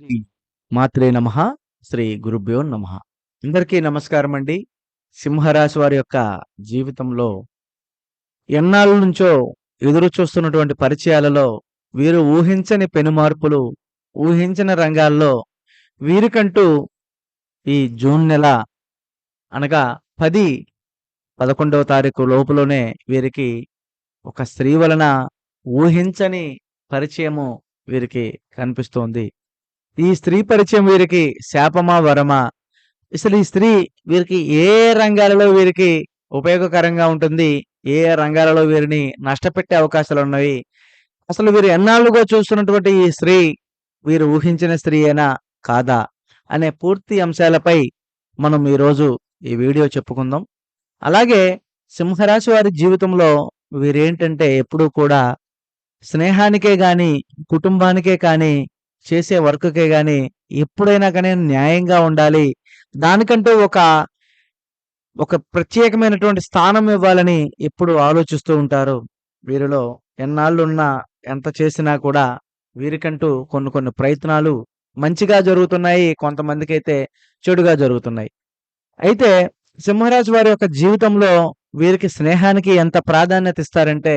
శ్రీ మాత్రే నమ శ్రీ గురుభ్యో నమ. అందరికీ నమస్కారం అండి. సింహరాశి వారి యొక్క జీవితంలో ఎన్నాళ్ళ నుంచో ఎదురు చూస్తున్నటువంటి పరిచయాలలో వీరు ఊహించని పెనుమార్పులు ఊహించని రంగాల్లో వీరికంటూ ఈ జూన్ నెల అనగా పది పదకొండవ తారీఖు లోపులోనే వీరికి ఒక స్త్రీ వలన ఊహించని పరిచయము వీరికి కనిపిస్తోంది. ఈ స్త్రీ పరిచయం వీరికి శాపమా వరమా? అసలు ఈ స్త్రీ వీరికి ఏ రంగాలలో వీరికి ఉపయోగకరంగా ఉంటుంది? ఏ రంగాలలో వీరిని నష్టపెట్టే అవకాశాలు ఉన్నవి అసలు వీరు ఎన్నాళ్ళుగా చూస్తున్నటువంటి ఈ స్త్రీ వీరు ఊహించిన స్త్రీ అయినా కాదా? అనే పూర్తి అంశాలపై మనం ఈరోజు ఈ వీడియో చెప్పుకుందాం. అలాగే సింహరాశి వారి జీవితంలో వీరేంటంటే ఎప్పుడూ కూడా స్నేహానికే కానీ కుటుంబానికే కానీ చేసే వర్క్‌కే కానీ ఎప్పుడైనా కానీ న్యాయంగా ఉండాలి. దానికంటూ ఒక ఒక ప్రత్యేకమైనటువంటి స్థానం ఇవ్వాలని ఎప్పుడు ఆలోచిస్తూ ఉంటారు. వీరిలో ఎన్నాళ్ళున్నా ఎంత చేసినా కూడా వీరికంటూ కొన్ని కొన్ని ప్రయత్నాలు మంచిగా జరుగుతున్నాయి. కొంతమందికైతే చెడుగా జరుగుతున్నాయి. అయితే సింహరాజు వారి యొక్క జీవితంలో వీరికి స్నేహానికి ఎంత ప్రాధాన్యత ఇస్తారంటే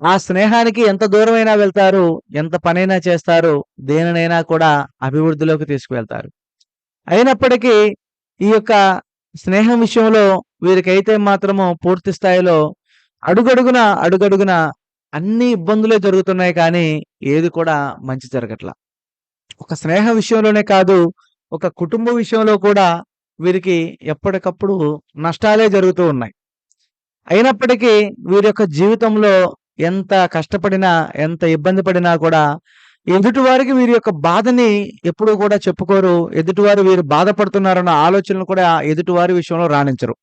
ఆ స్నేహానికి ఎంత దూరమైనా వెళ్తారు. ఎంత పనైనా చేస్తారు. దేనినైనా కూడా అభివృద్ధిలోకి తీసుకువెళ్తారు. అయినప్పటికీ ఈ యొక్క స్నేహం విషయంలో వీరికైతే మాత్రము పూర్తి స్థాయిలో అడుగడుగున, అడుగడుగున అన్ని ఇబ్బందులే జరుగుతున్నాయి కానీ ఏది కూడా మంచి జరగట్ల. ఒక స్నేహ విషయంలోనే కాదు, ఒక కుటుంబ విషయంలో కూడా వీరికి ఎప్పటికప్పుడు నష్టాలే జరుగుతూ ఉన్నాయి. అయినప్పటికీ వీరి యొక్క జీవితంలో ఎంత కష్టపడినా, ఎంత ఇబ్బంది పడినా కూడా ఎదుటివారికి వీరి యొక్క బాధని ఎప్పుడూ కూడా చెప్పుకోరు. ఎదుటివారు వీరు బాధపడుతున్నారన్న ఆలోచనలు కూడా ఎదుటివారి విషయంలో రాణించరు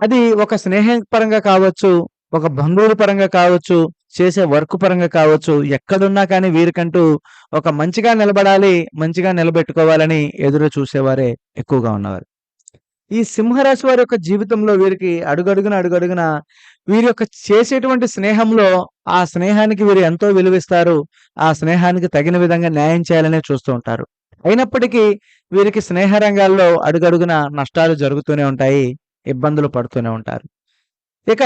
అది ఒక స్నేహం పరంగా కావచ్చు, ఒక బంధువుల పరంగా కావచ్చు, చేసే వర్క్ పరంగా కావచ్చు, ఎక్కడున్నా కానీ వీరికంటూ ఒక మంచిగా నిలబడాలి, మంచిగా నిలబెట్టుకోవాలని ఎదురు చూసేవారే ఎక్కువగా ఉన్నవారు. ఈ సింహరాశి వారి యొక్క జీవితంలో వీరికి అడుగడుగున, అడుగడుగున వీరి యొక్క చేసేటువంటి స్నేహంలో ఆ స్నేహానికి వీరు ఎంతో విలువిస్తారు. ఆ స్నేహానికి తగిన విధంగా న్యాయం చేయాలనే చూస్తూ ఉంటారు. అయినప్పటికీ వీరికి స్నేహ రంగాల్లో అడుగడుగున నష్టాలు జరుగుతూనే ఉంటాయి. ఇబ్బందులు పడుతూనే ఉంటారు. ఇక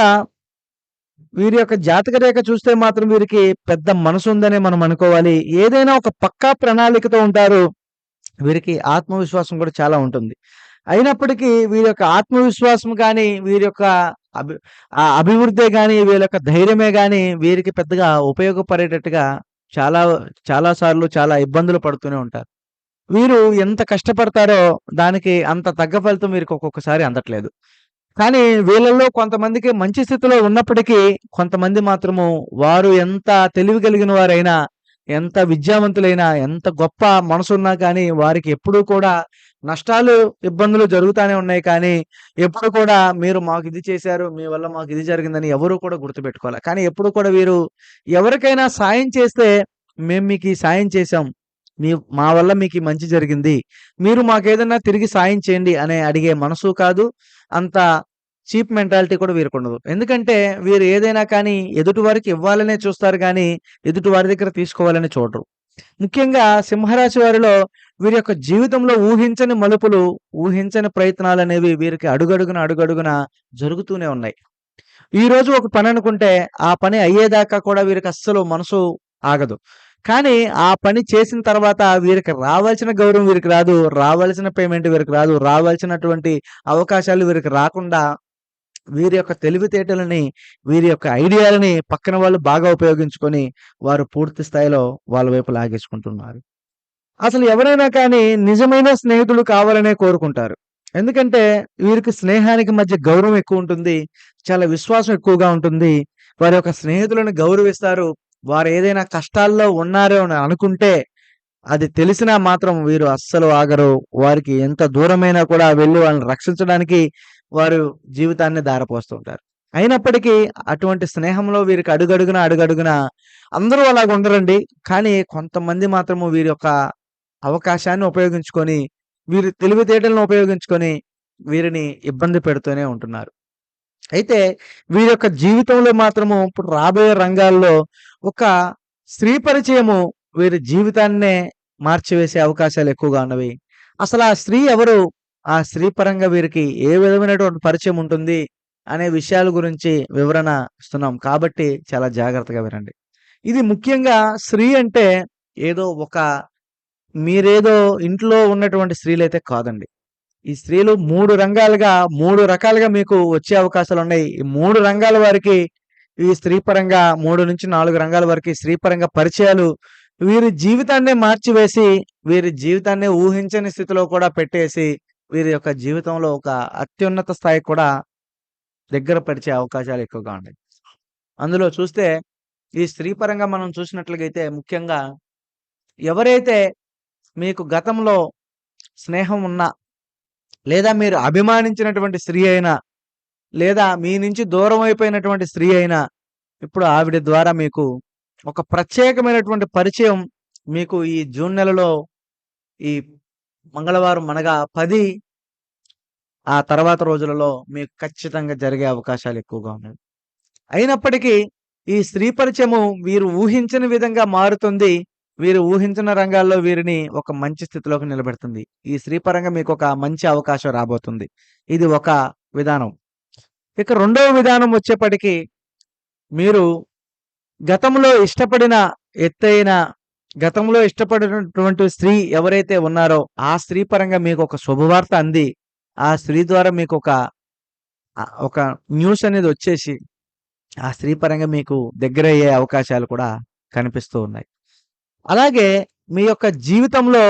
వీరి యొక్క జాతక రేఖ చూస్తే మాత్రం వీరికి పెద్ద మనసు ఉందని మనం అనుకోవాలి. ఏదైనా ఒక పక్కా ప్రణాళికతో ఉంటారు. వీరికి ఆత్మవిశ్వాసం కూడా చాలా ఉంటుంది. అయినప్పటికీ వీరి యొక్క ఆత్మవిశ్వాసం కానీ వీరి యొక్క అభి ఆ అభివృద్ధే కానీ వీళ్ళ యొక్క ధైర్యమే కానీ వీరికి పెద్దగా ఉపయోగపడేటట్టుగా చాలా చాలా సార్లు చాలా ఇబ్బందులు పడుతూనే ఉంటారు. వీరు ఎంత కష్టపడతారో దానికి అంత తగ్గ ఫలితం వీరికి ఒక్కొక్కసారి అందట్లేదు. కానీ వీళ్ళల్లో కొంతమందికి మంచి స్థితిలో ఉన్నప్పటికీ కొంతమంది మాత్రము వారు ఎంత తెలివి కలిగిన వారైనా, ఎంత విద్యావంతులైనా, ఎంత గొప్ప మనసున్నా కానీ వారికి ఎప్పుడూ కూడా నష్టాలు, ఇబ్బందులు జరుగుతానే ఉన్నాయి కానీ ఎప్పుడు కూడా మీరు మాకు ఇది చేశారు. మీ వల్ల మాకు ఇది జరిగిందని ఎవరు కూడా గుర్తుపెట్టుకోవాలి కానీ ఎప్పుడు కూడా వీరు ఎవరికైనా సాయం చేస్తే మేము మీకు ఈ సాయం చేశాం. మీ మా వల్ల మీకు మంచి జరిగింది. మీరు మాకేదన్నా తిరిగి సాయం చేయండి అనే అడిగే మనసు కాదు. అంత చీప్ మెంటాలిటీ కూడా వీరికుండదు. ఎందుకంటే వీరు ఏదైనా కానీ ఎదుటివారికి ఇవ్వాలనే చూస్తారు కానీ ఎదుటి వారి దగ్గర తీసుకోవాలని చూడరు. ముఖ్యంగా సింహరాశి వారిలో వీరి యొక్క జీవితంలో ఊహించని మలుపులు, ఊహించని ప్రయత్నాలు అనేవి వీరికి అడుగడుగున, అడుగడుగున జరుగుతూనే ఉన్నాయి. ఈరోజు ఒక పని అనుకుంటే ఆ పని అయ్యేదాకా కూడా వీరికి అస్సలు మనసు ఆగదు. కానీ ఆ పని చేసిన తర్వాత వీరికి రావాల్సిన గౌరవం వీరికి రాదు. రావాల్సిన పేమెంట్ వీరికి రాదు. రావాల్సినటువంటి అవకాశాలు వీరికి రాకుండా వీరి యొక్క తెలివితేటలని, వీరి యొక్క ఐడియాలని పక్కన వాళ్ళు బాగా ఉపయోగించుకొని వారు పూర్తి స్థాయిలో వాళ్ళ వైపు లాగేసుకుంటున్నారు. అసలు ఎవరైనా కానీ నిజమైన స్నేహితులు కావాలనే కోరుకుంటారు. ఎందుకంటే వీరికి స్నేహానికి మధ్య గౌరవం ఎక్కువ ఉంటుంది చాలా విశ్వాసం ఎక్కువగా ఉంటుంది. వారి యొక్క స్నేహితులను గౌరవిస్తారు. వారు ఏదైనా కష్టాల్లో ఉన్నారో అని అనుకుంటే అది తెలిసినా మాత్రం వీరు అస్సలు ఆగరు. వారికి ఎంత దూరమైనా కూడా వెళ్ళి వాళ్ళని రక్షించడానికి వారు జీవితాన్ని దారపోస్తుంటారు అయినప్పటికీ అటువంటి స్నేహంలో వీరికి అడుగడుగున, అడుగడుగున అందరూ అలాగ ఉండరండి. కానీ కొంతమంది మాత్రము వీరి యొక్క అవకాశాన్ని ఉపయోగించుకొని, వీరి తెలివితేటలను ఉపయోగించుకొని వీరిని ఇబ్బంది పెడుతూనే ఉంటున్నారు. అయితే వీరి యొక్క జీవితంలో మాత్రము ఇప్పుడు రాబోయే రంగాల్లో ఒక స్త్రీ పరిచయము వీరి జీవితాన్నే మార్చివేసే అవకాశాలు ఎక్కువగా ఉన్నవి. అసలు ఆ స్త్రీ ఎవరు? ఆ స్త్రీ పరంగా వీరికి ఏ విధమైనటువంటి పరిచయం ఉంటుంది? అనే విషయాల గురించి వివరణ ఇస్తున్నాం. కాబట్టి చాలా జాగ్రత్తగా వినండి. ఇది ముఖ్యంగా స్త్రీ అంటే ఏదో ఒక మీరేదో ఇంట్లో ఉన్నటువంటి స్త్రీలైతే కాదండి. ఈ స్త్రీలు మూడు రంగాలుగా మూడు రకాలుగా మీకు వచ్చే అవకాశాలు ఉన్నాయి ఈ మూడు రంగాల వారికి ఈ స్త్రీ పరంగా 3-4 రంగాల వరకు స్త్రీ పరంగా పరిచయాలు వీరి జీవితాన్నే మార్చివేసి, వీరి జీవితాన్నే ఊహించని స్థితిలో కూడా పెట్టేసి, వీరి యొక్క జీవితంలో ఒక అత్యున్నత స్థాయి కూడా దగ్గర పరిచే అవకాశాలు ఎక్కువగా ఉన్నాయి. అందులో చూస్తే ఈ స్త్రీ పరంగా మనం చూసినట్లయితే ముఖ్యంగా ఎవరైతే మీకు గతంలో స్నేహం ఉన్నా, లేదా మీరు అభిమానించినటువంటి స్త్రీ అయినా, లేదా మీ నుంచి దూరం అయిపోయినటువంటి స్త్రీ అయినా, ఇప్పుడు ఆవిడ ద్వారా మీకు ఒక ప్రత్యేకమైనటువంటి పరిచయం మీకు ఈ జూన్ నెలలో ఈ మంగళవారం అనగా పది ఆ తర్వాత రోజులలో మీకు ఖచ్చితంగా జరిగే అవకాశాలు ఎక్కువగా ఉన్నాయి. అయినప్పటికీ ఈ స్త్రీ పరిచయము వీరు ఊహించని విధంగా మారుతుంది. వీరు ఊహించిన రంగాల్లో వీరిని ఒక మంచి స్థితిలోకి నిలబెడుతుంది. ఈ స్త్రీ పరంగా ఒక మంచి అవకాశం రాబోతుంది. ఇది ఒక విధానం. ఇక రెండవ విధానం వచ్చేప్పటికీ మీరు గతంలో ఇష్టపడిన ఎత్తైన గతంలో ఇష్టపడినటువంటి స్త్రీ ఎవరైతే ఉన్నారో, ఆ స్త్రీ పరంగా మీకు ఒక శుభవార్త అంది. ఆ స్త్రీ ద్వారా మీకు ఒక ఒక న్యూస్ అనేది వచ్చేసి, ఆ స్త్రీ పరంగా మీకు దగ్గర అయ్యే అవకాశాలు కూడా కనిపిస్తూ ఉన్నాయి. అలాగే మీ యొక్క జీవితంలో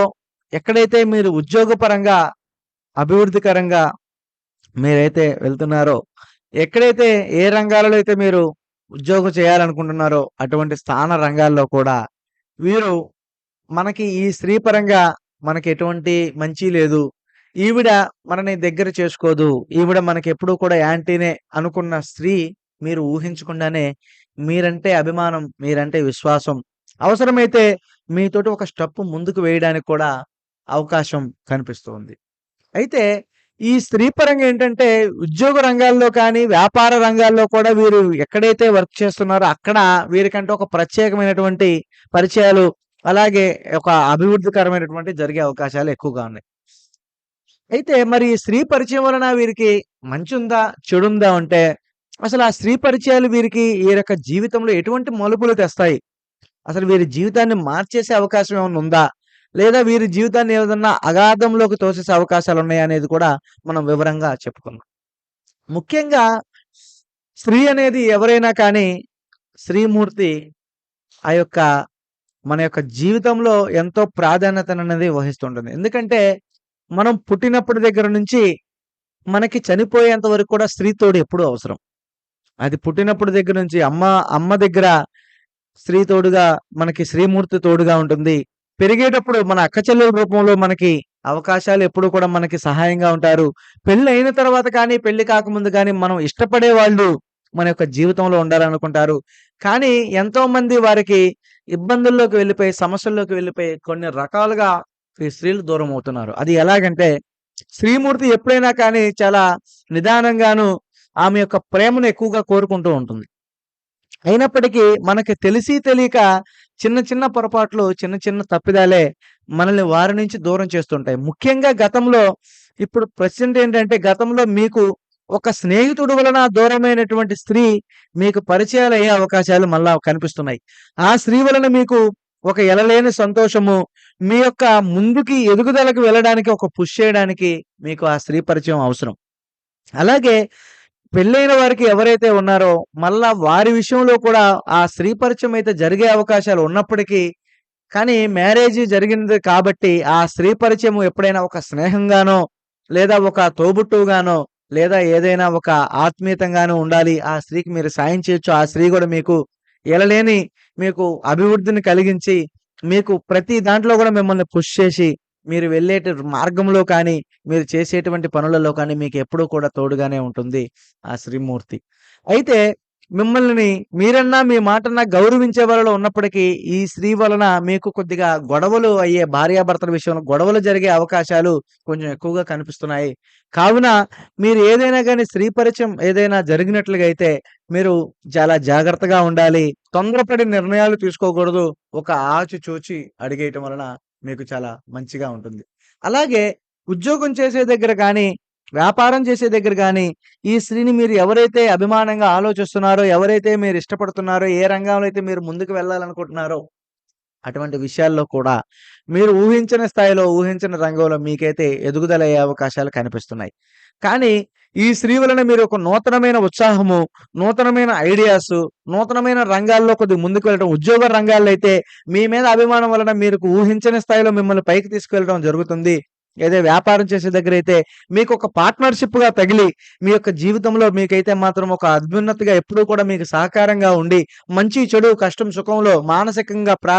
ఎక్కడైతే మీరు ఉద్యోగపరంగా, అభివృద్ధికరంగా మీరైతే వెళ్తున్నారో, ఎక్కడైతే ఏ రంగాలలో అయితే మీరు ఉద్యోగం చేయాలనుకుంటున్నారో, అటువంటి స్థాన రంగాల్లో కూడా వీరు మనకి ఈ స్త్రీ పరంగా మనకి ఎటువంటి మంచి లేదు. ఈవిడ మనని దగ్గర చేసుకోదు. ఈవిడ మనకెప్పుడూ కూడా యాంటీనే అనుకున్న స్త్రీ మీరు ఊహించకుండానే మీరంటే అభిమానం, మీరంటే విశ్వాసం, అవసరమైతే మీతోటి ఒక స్టెప్ ముందుకు వేయడానికి కూడా అవకాశం కనిపిస్తుంది అయితే ఈ స్త్రీ పరంగా ఏంటంటే ఉద్యోగ రంగాల్లో కానీ, వ్యాపార రంగాల్లో కూడా వీరు ఎక్కడైతే వర్క్ చేస్తున్నారో అక్కడ వీరికంటే ఒక ప్రత్యేకమైనటువంటి పరిచయాలు, అలాగే ఒక అభివృద్ధికరమైనటువంటి జరిగే అవకాశాలు ఎక్కువగా ఉన్నాయి. అయితే మరి ఈ స్త్రీ పరిచయం వలన వీరికి మంచి ఉందా చెడుందా? అంటే అసలు ఆ స్త్రీ పరిచయాలు వీరికి ఈ యొక్క జీవితంలో ఎటువంటి మలుపులు తెస్తాయి? అసలు వీరి జీవితాన్ని మార్చేసే అవకాశం ఏమైనా ఉందా? లేదా వీరి జీవితాన్ని ఏదన్నా అగాధంలోకి తోసేసే అవకాశాలు ఉన్నాయనేది కూడా మనం వివరంగా చెప్పుకున్నాం ముఖ్యంగా స్త్రీ అనేది ఎవరైనా కానీ, శ్రీమూర్తి ఆ యొక్క మన యొక్క జీవితంలో ఎంతో ప్రాధాన్యతననేది వహిస్తుంటుంది. ఎందుకంటే మనం పుట్టినప్పటి దగ్గర నుంచి మనకి చనిపోయేంత వరకు కూడా స్త్రీ తోడు ఎప్పుడూ అవసరం. అది పుట్టినప్పటి దగ్గర నుంచి అమ్మ అమ్మ దగ్గర స్త్రీ తోడుగా మనకి శ్రీమూర్తి తోడుగా ఉంటుంది. పెరిగేటప్పుడు మన అక్క చెల్లెల రూపంలో మనకి అవకాశాలు ఎప్పుడూ కూడా మనకి సహాయంగా ఉంటారు. పెళ్ళయిన తర్వాత కానీ, పెళ్ళి కాకముందు కానీ మనం ఇష్టపడే వాళ్ళు మన యొక్క జీవితంలో ఉండాలనుకుంటారు. కానీ ఎంతో మంది వారికి ఇబ్బందుల్లోకి వెళ్ళిపోయి, సమస్యల్లోకి వెళ్ళిపోయి కొన్ని రకాలుగా స్త్రీలు దూరం అవుతున్నారు. అది ఎలాగంటే శ్రీమూర్తి ఎప్పుడైనా కానీ చాలా నిదానంగాను ఆమె యొక్క ప్రేమను ఎక్కువగా కోరుకుంటూ ఉంటుంది. అయినప్పటికీ మనకి తెలిసి తెలియక చిన్న చిన్న పొరపాట్లు, చిన్న చిన్న తప్పిదాలే మనల్ని వారి నుంచి దూరం చేస్తుంటాయి. ముఖ్యంగా గతంలో ఇప్పుడు ప్రెజెంట్ ఏంటంటే గతంలో మీకు ఒక స్నేహితుడు వలన దూరమైనటువంటి స్త్రీ మీకు పరిచయాలు అయ్యే అవకాశాలు మళ్ళా కనిపిస్తున్నాయి. ఆ స్త్రీ వలన మీకు ఒక ఎలలేని సంతోషము, మీ యొక్క ముందుకి ఎదుగుదలకు వెళ్ళడానికి ఒక పుష్ చేయడానికి మీకు ఆ స్త్రీ పరిచయం అవసరం. అలాగే పెళ్ళైన వారికి ఎవరైతే ఉన్నారో మళ్ళా వారి విషయంలో కూడా ఆ స్త్రీ పరిచయం అయితే జరిగే అవకాశాలు ఉన్నప్పటికీ, కానీ మ్యారేజ్ జరిగింది కాబట్టి ఆ స్త్రీ పరిచయం ఎప్పుడైనా ఒక స్నేహంగానో, లేదా ఒక తోబుట్టువుగానో, లేదా ఏదైనా ఒక ఆత్మీయతంగానో ఉండాలి. ఆ స్త్రీకి మీరు సాయం చేయొచ్చు. ఆ స్త్రీ కూడా మీకు ఎలలేని మీకు అభివృద్ధిని కలిగించి, మీకు ప్రతి దాంట్లో కూడా మిమ్మల్ని పుష్ చేసి, మీరు వెళ్ళే మార్గంలో కానీ, మీరు చేసేటువంటి పనులలో కానీ మీకు ఎప్పుడూ కూడా తోడుగానే ఉంటుంది ఆ శ్రీమూర్తి. అయితే మిమ్మల్ని మీరన్నా, మీ మాటన్నా గౌరవించే వాళ్ళలో ఉన్నప్పటికీ ఈ స్త్రీ వలన మీకు కొద్దిగా గొడవలు అయ్యే భార్యాభర్తల విషయంలో గొడవలు జరిగే అవకాశాలు కొంచెం ఎక్కువగా కనిపిస్తున్నాయి. కావున మీరు ఏదైనా కానీ స్త్రీ పరిచయం ఏదైనా జరిగినట్లుగా అయితే మీరు చాలా జాగ్రత్తగా ఉండాలి. తొందరపడి నిర్ణయాలు తీసుకోకూడదు. ఒక ఆచి చూచి అడిగేయటం వలన మీకు చాలా మంచిగా ఉంటుంది. అలాగే ఉద్యోగం చేసే దగ్గర కానీ వ్యాపారం చేసే దగ్గర కానీ ఈ స్త్రీని మీరు ఎవరైతే అభిమానంగా ఆలోచిస్తున్నారో, ఎవరైతే మీరు ఇష్టపడుతున్నారో, ఏ రంగంలో అయితే మీరు ముందుకు వెళ్ళాలనుకుంటున్నారో, అటువంటి విషయాల్లో కూడా మీరు ఊహించని స్థాయిలో, ఊహించని రంగంలో మీకైతే ఎదుగుదల అయ్యే అవకాశాలు కనిపిస్తున్నాయి. కానీ ఈ స్త్రీ వలన మీరు ఒక నూతనమైన ఉత్సాహము, నూతనమైన ఐడియాసు, నూతనమైన రంగాల్లో కొద్దిగా ముందుకు వెళ్ళడం, ఉద్యోగ రంగాల్లో అయితే మీ మీద అభిమానం వలన మీకు ఊహించని స్థాయిలో మిమ్మల్ని పైకి తీసుకెళ్ళడం జరుగుతుంది. ఏదో వ్యాపారం చేసే దగ్గర అయితే మీకు ఒక పార్ట్నర్‌షిప్‌గా తగిలి, మీ యొక్క జీవితంలో మీకైతే మాత్రం ఒక అభ్యున్నతిగా ఎప్పుడూ కూడా మీకు సహకారంగా ఉండి, మంచి, చెడు, కష్టం, సుఖంలో మానసికంగా ప్రా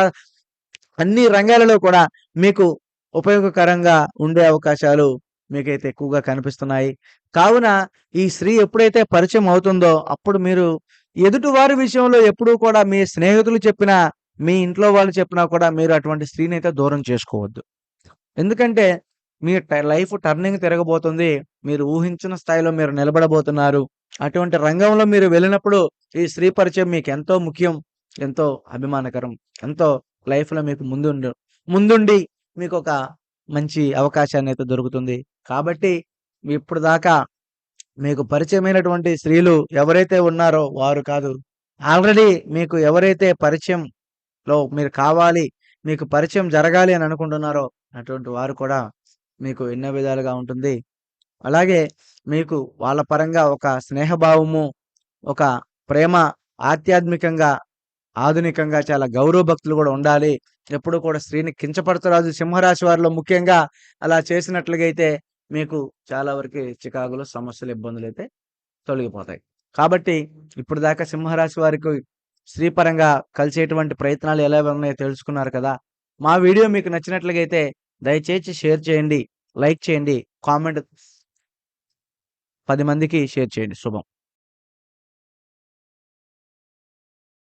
అన్ని రంగాలలో కూడా మీకు ఉపయోగకరంగా ఉండే అవకాశాలు మీకైతే ఎక్కువగా కనిపిస్తున్నాయి. కావున ఈ స్త్రీ ఎప్పుడైతే పరిచయం అవుతుందో, అప్పుడు మీరు ఎదుటివారి విషయంలో ఎప్పుడూ కూడా మీ స్నేహితులు చెప్పినా, మీ ఇంట్లో వాళ్ళు చెప్పినా కూడా మీరు అటువంటి స్త్రీని అయితే దూరం చేసుకోవద్దు. ఎందుకంటే మీ లైఫ్ టర్నింగ్ తిరగబోతుంది. మీరు ఊహించిన స్థాయిలో మీరు నిలబడబోతున్నారు. అటువంటి రంగంలో మీరు వెళ్ళినప్పుడు ఈ స్త్రీ పరిచయం మీకు ఎంతో ముఖ్యం. ఎంతో అభిమానకరం. ఎంతో లైఫ్‌లో మీకు ముందుండు ముందుండి మీకు ఒక మంచి అవకాశాన్నైతే దొరుకుతుంది. కాబట్టి ఇప్పుడు దాకా మీకు పరిచయమైనటువంటి స్త్రీలు ఎవరైతే ఉన్నారో వారు కాదు. ఆల్రెడీ మీకు ఎవరైతే పరిచయంలో మీరు కావాలి, మీకు పరిచయం జరగాలి అని అనుకుంటున్నారో, అటువంటి వారు కూడా మీకు ఎన్నో విధాలుగా ఉంటుంది. అలాగే మీకు వాళ్ళ పరంగా ఒక స్నేహభావము, ఒక ప్రేమ ఆధ్యాత్మికంగా, ఆధునికంగా చాలా గౌరవ భక్తులు కూడా ఉండాలి. ఎప్పుడూ కూడా స్త్రీని కించపరచరాదు. సింహరాశి వారిలో ముఖ్యంగా అలా చేసినట్లుగైతే మీకు చాలా వరకు చికాకులు, సమస్యలు, ఇబ్బందులు అయితే తొలగిపోతాయి. కాబట్టి ఇప్పుడు దాకా సింహరాశి వారికి స్త్రీ పరంగా కలిసేటువంటి ప్రయత్నాలు ఎలా ఉన్నాయో తెలుసుకున్నారు కదా! మా వీడియో మీకు నచ్చినట్లుగా అయితే దయచేసి షేర్ చేయండి, లైక్ చేయండి, కామెంట్ పది మందికి షేర్ చేయండి. శుభం.